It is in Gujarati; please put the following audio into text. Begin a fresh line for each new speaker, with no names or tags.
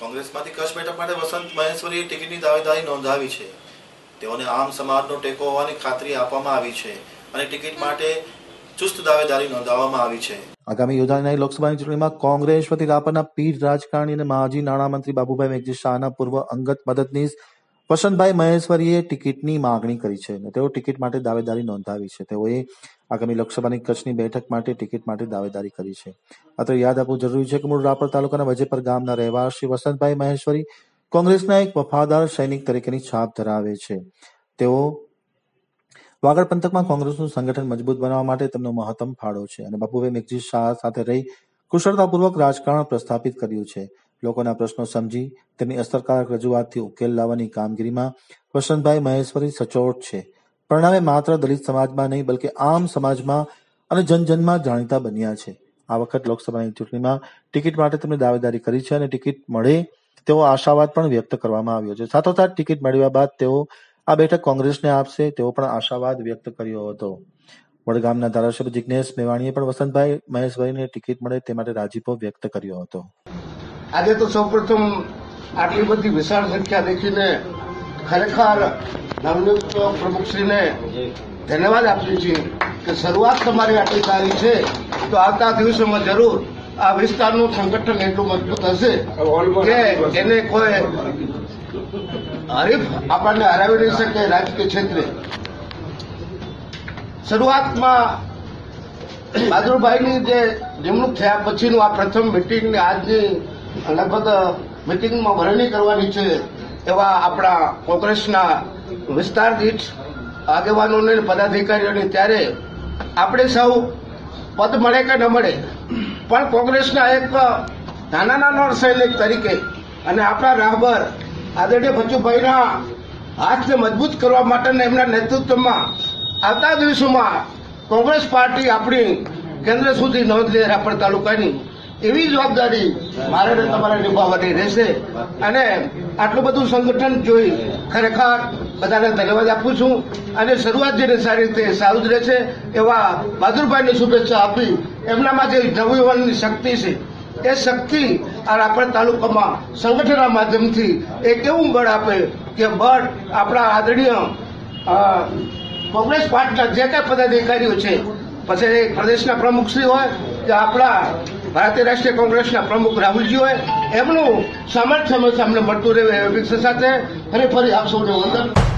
કોંગ્રેસમાંથી કચ્છ બેઠક માટે વસંત મહેશ્વરીએ ટિકિટની દાવેદારી નોંધાવી છે. તેઓને આમ સમાજનો ટેકો હોવાની ખાતરી આપવામાં આવી છે અને ટિકિટ માટે ચુસ્ત દાવેદારી નોંધાવવામાં આવી છે. આગામી યોજાનારી લોકસભાની ચૂંટણીમાં કોંગ્રેસ વતી રાપરના પીઢ રાજકારણી અને માજી નાણામંત્રી બાબુભાઈ મેઘજી શાહના પૂર્વ અંગત મદદનીશ વસંતભાઈ મહેશ્વરીએ ટિકિટની માગણી કરી છે અને તેઓ ટિકિટ માટે દાવેદારી નોંધાવી છે. તેઓએ આગામી લોકસભાની કચ્છની બેઠક માટે ટિકિટ માટે દાવેદારી કરી છે. અત્રે યાદ આપવું જરૂરી છે કે મૂળ રાપર તાલુકાના વજેપર ગામના રહેવાસી વસંતભાઈ મહેશ્વરી કોંગ્રેસના એક વફાદાર સૈનિક તરીકેની છાપ ધરાવે છે. તેઓ વાગડ પંથકમાં કોંગ્રેસનું સંગઠન મજબૂત બનાવવા માટે તેમનો મહત્તમ ફાળો છે અને બાપુભાઈ મેઘજી શાહ સાથે રહી કુશળતાપૂર્વક રાજકારણ પ્રસ્થાપિત કર્યું છે. લોકોના પ્રશ્નો સમજી તેની અસરકારક રજૂઆતથી ઉકેલ લાવવાની કામગીરીમાં વસંતભાઈ મહેશ્વરી સચોટ છે. પરિણામે માત્ર દલિત સમાજમાં નહીં, બલકે આમ સમાજમાં અને જનજનમાં જાણીતા બન્યા છે. આ વખત લોકસભાની ચૂંટણીમાં ટિકિટ માટે તેમણે દાવેદારી કરી છે અને ટિકિટ મળે તેવો આશાવાદ પણ વ્યક્ત કરવામાં આવ્યો છે. સાથોસાથ ટિકિટ મેળવ્યા બાદ તેઓ આ બેઠક કોંગ્રેસને આપશે તેવો પણ આશાવાદ વ્યક્ત કર્યો હતો. વડગામના ધારાસભ્ય જિજ્ઞેશ મેવાણીએ પણ વસંતભાઈ મહેશભાઈને ટિકિટ મળે તે માટે રાજીપો વ્યક્ત કર્યો હતો.
આજે તો સૌપ્રથમ આટલી બધી વિશાળ સંખ્યા દેખીને ખરેખર નવનિયુક્ત પ્રમુખશ્રીને ધન્યવાદ આપીએ છીએ કે શરૂઆત તમારી આટલી સારી છે. તો આવતા દિવસોમાં જરૂર આ વિસ્તારનું સંગઠન એટલું મજબૂત હશે કે એને કોઈ હરીફ આપણને હરાવી નહીં શકે રાજકીય ક્ષેત્રે. શરૂઆતમાં બહાદુરભાઈની જે નિમણૂક થયા પછીનું આ પ્રથમ મિટિંગની આજની લગભગ મિટિંગમાં વરણી કરવાની છે એવા આપણા કોંગ્રેસના વિસ્તાર દીઠ આગેવાનોને પદાધિકારીઓને ત્યારે આપણે સૌ પદ મળે કે ન મળે, પણ કોંગ્રેસના એક નાના નાના સૈનિક તરીકે અને આપણા રાહબર આદરણીય ભચુભાઈના હાથને મજબૂત કરવા માટેના એમના નેતૃત્વમાં આવતા દિવસોમાં કોંગ્રેસ પાર્ટી આપણી કેન્દ્ર સુધી નોંધ લે રાપર તાલુકાની. એવી જવાબદારી મારે તમારા નિભાવવાની રહેશે. અને આટલું બધું સંગઠન જોઈ ખરેખર બધાને ધન્યવાદ આપું છું. અને શરૂઆત જેને સારી રીતે સારું જ રહેશે એવા બહાદુરભાઈને શુભેચ્છા આપી. એમનામાં જે નવયુવાનની શક્તિ છે, એ શક્તિ આપણા તાલુકામાં સંગઠનના માધ્યમથી એક એવું બળ આપે કે બળ આપણા આદરણીય કોંગ્રેસ પાર્ટીના જે કાંઈ પદાધિકારીઓ છે, પછી પ્રદેશના પ્રમુખશ્રી હોય કે આપણા ભારતીય રાષ્ટ્રીય કોંગ્રેસના પ્રમુખ રાહુલજી હોય એમનું સામર્થ્ય સમય અમને મળતું રહે એવી સાથે ફરી ફરી આપ સૌને વંદન.